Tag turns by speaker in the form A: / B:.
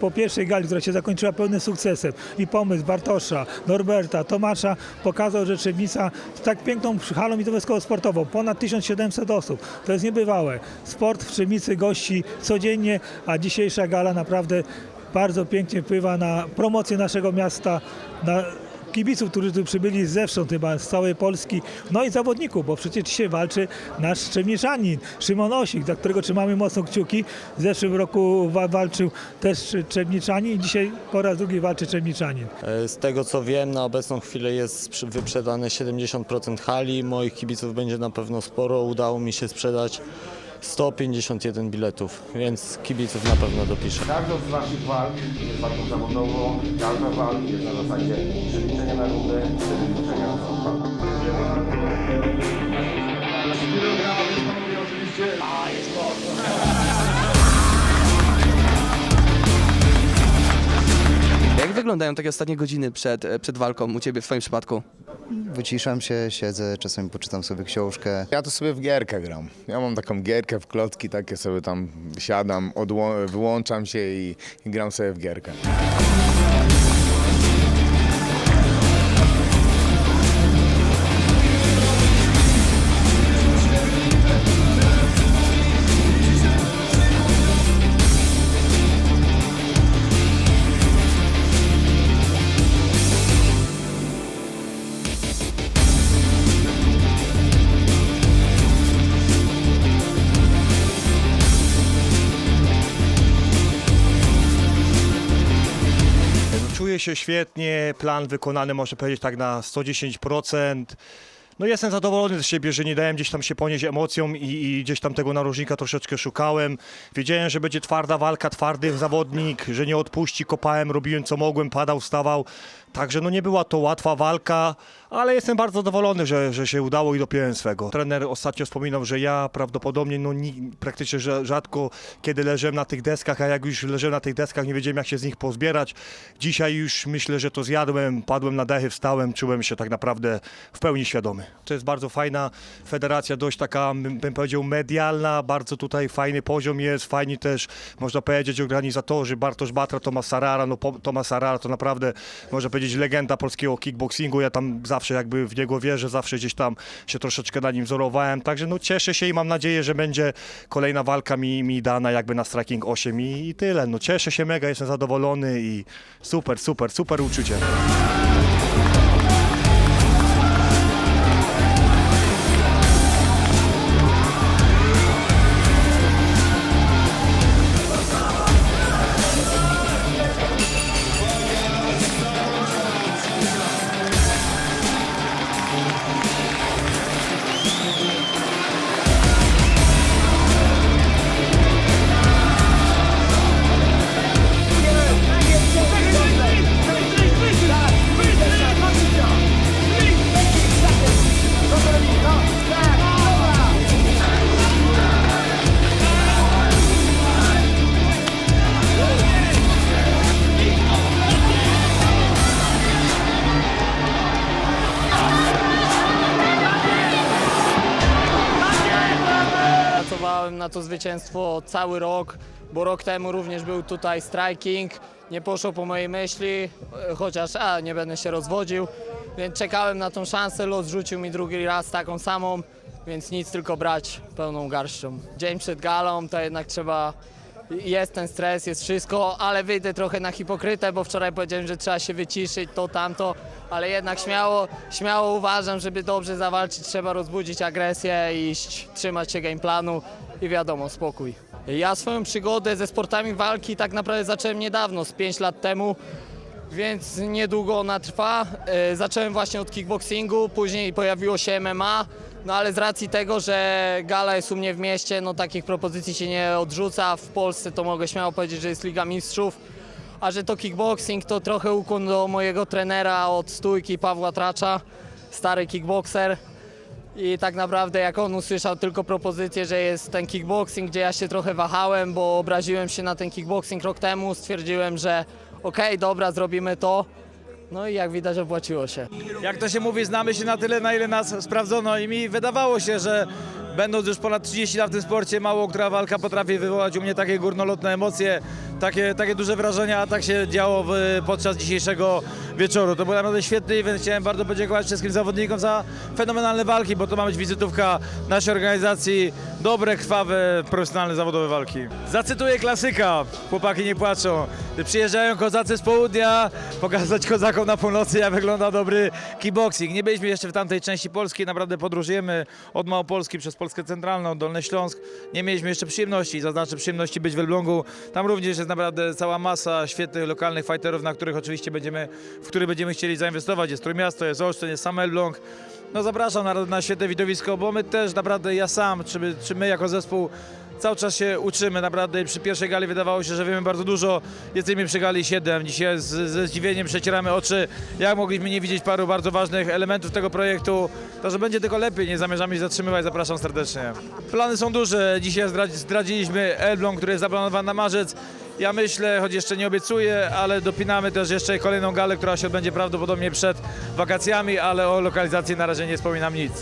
A: Po pierwszej gali, która się zakończyła pełnym sukcesem i pomysł Bartosza, Norberta, Tomasza pokazał, że Trzebnica z tak piękną halą widowiskowo-sportową, ponad 1700 osób, to jest niebywałe. Sport w Trzebnicy gości codziennie, a dzisiejsza gala naprawdę bardzo pięknie wpływa na promocję naszego miasta, na kibiców, którzy tu przybyli zewsząd chyba, z całej Polski, no i zawodników, bo przecież dzisiaj walczy nasz Szczemniczanin, Szymon Osik, za którego trzymamy mocno kciuki. W zeszłym roku wa- walczył też Trzebniczanin i dzisiaj po raz drugi walczy Trzebniczanin.
B: E, Z tego co wiem, na obecną chwilę jest wyprzedane 70% hali. Moich kibiców będzie na pewno sporo. Udało mi się sprzedać 151 biletów, więc kibiców na pewno dopiszę.
C: Każdą z naszych walk jest walką zawodową. Każda walka jest na zasadzie przeliczenia na rundę, przeliczenia na
D: Jak wyglądają takie ostatnie godziny przed, e, przed walką u Ciebie w Twoim przypadku?
E: Wyciszam się, siedzę, czasami poczytam sobie książkę.
F: Ja to sobie w gierkę gram. Ja mam taką gierkę w klocki, takie sobie tam siadam, wyłączam się i, i gram sobie w gierkę.
G: Się świetnie, plan wykonany można powiedzieć tak na 110%. No jestem zadowolony z siebie, że nie dałem gdzieś tam się ponieść emocjom i, i gdzieś tam tego narożnika troszeczkę szukałem. Wiedziałem, że będzie twarda walka, twardy zawodnik, że nie odpuści, kopałem, robiłem co mogłem, padał, wstawał. Także no nie była to łatwa walka, ale jestem bardzo zadowolony, że, że się udało i dopiąłem swego. Trener ostatnio wspominał, że ja prawdopodobnie no ni, praktycznie rzadko kiedy leżałem na tych deskach, a jak już leżałem na tych deskach, nie wiedziałem jak się z nich pozbierać. Dzisiaj już myślę, że to zjadłem, padłem na dechy, wstałem, czułem się tak naprawdę w pełni świadomy. To jest bardzo fajna federacja, dość taka, bym powiedział, medialna, bardzo tutaj fajny poziom jest, fajni też, można powiedzieć, organizatorzy, Bartosz Batra, Tomasz Sarara, no Tomasz Sarara to naprawdę, można powiedzieć, legenda polskiego kickboxingu, ja tam zawsze jakby w niego wierzę, zawsze gdzieś tam się troszeczkę na nim wzorowałem, także no cieszę się i mam nadzieję, że będzie kolejna walka mi, mi dana jakby na Striking 8 i, i tyle, no cieszę się mega, jestem zadowolony i super, super, super uczucie.
H: Pracowałem na to zwycięstwo cały rok, bo rok temu również był tutaj striking. Nie poszło po mojej myśli, e, chociaż a, nie będę się rozwodził, więc czekałem na tą szansę. Los rzucił mi drugi raz taką samą, więc nic tylko brać pełną garścią. Dzień przed galą to jednak trzeba. Jest ten stres, jest wszystko, ale wyjdę trochę na hipokrytę, bo wczoraj powiedziałem, że trzeba się wyciszyć, to, tamto, ale jednak śmiało, śmiało uważam, żeby dobrze zawalczyć, trzeba rozbudzić agresję, iść, trzymać się game planu i wiadomo, spokój. Ja swoją przygodę ze sportami walki tak naprawdę zacząłem niedawno, z 5 lat temu, więc niedługo ona trwa. E, Zacząłem właśnie od kickboxingu, później pojawiło się MMA, no ale z racji tego, że gala jest u mnie w mieście, no takich propozycji się nie odrzuca. W Polsce to mogę śmiało powiedzieć, że jest Liga Mistrzów, a że to kickboxing to trochę ukłon do mojego trenera od stójki Pawła Tracza, stary kickboxer. I tak naprawdę jak on usłyszał tylko propozycję, że jest ten kickboxing, gdzie ja się trochę wahałem, bo obraziłem się na ten kickboxing rok temu, stwierdziłem, że okej, dobra, zrobimy to. No i jak widać opłaciło się.
I: jak to się mówi, znamy się na tyle, na ile nas sprawdzono i mi wydawało się, że będąc już ponad 30 lat w tym sporcie, mało która walka potrafi wywołać u mnie takie górnolotne emocje. takie, takie duże wrażenia, tak się działo w, podczas dzisiejszego wieczoru. To był naprawdę świetny event. Chciałem bardzo podziękować wszystkim zawodnikom za fenomenalne walki, bo to ma być wizytówka naszej organizacji. Dobre, krwawe, profesjonalne, zawodowe walki. Zacytuję klasyka. Chłopaki nie płaczą. Przyjeżdżają kozacy z południa, pokazać kozakom na północy, jak wygląda dobry kickboxing. Nie byliśmy jeszcze w tamtej części Polski, naprawdę podróżujemy od Małopolski przez Polskę Centralną, Dolny Śląsk. Nie mieliśmy jeszcze przyjemności, zaznaczę przyjemności być w Elblągu. Tam również jest naprawdę cała masa świetnych lokalnych fighterów, na których oczywiście będziemy, w których będziemy chcieli zainwestować. Jest Trójmiasto, jest Olsztyn, jest sam Elbląg. No zapraszam na, na świetne widowisko, bo my też naprawdę, ja sam, czy my, czy my jako zespół cały czas się uczymy, naprawdę przy pierwszej gali wydawało się, że wiemy bardzo dużo, jesteśmy przy gali 7, dzisiaj z, ze zdziwieniem przecieramy oczy, jak mogliśmy nie widzieć paru bardzo ważnych elementów tego projektu, to że będzie tylko lepiej, nie zamierzamy się zatrzymywać, zapraszam serdecznie. Plany są duże, dzisiaj zdradzi- zdradziliśmy Elbląg, który jest zaplanowany na marzec, ja myślę, choć jeszcze nie obiecuję, ale dopinamy też jeszcze kolejną galę, która się odbędzie prawdopodobnie przed wakacjami, ale o lokalizacji na razie nie wspominam nic.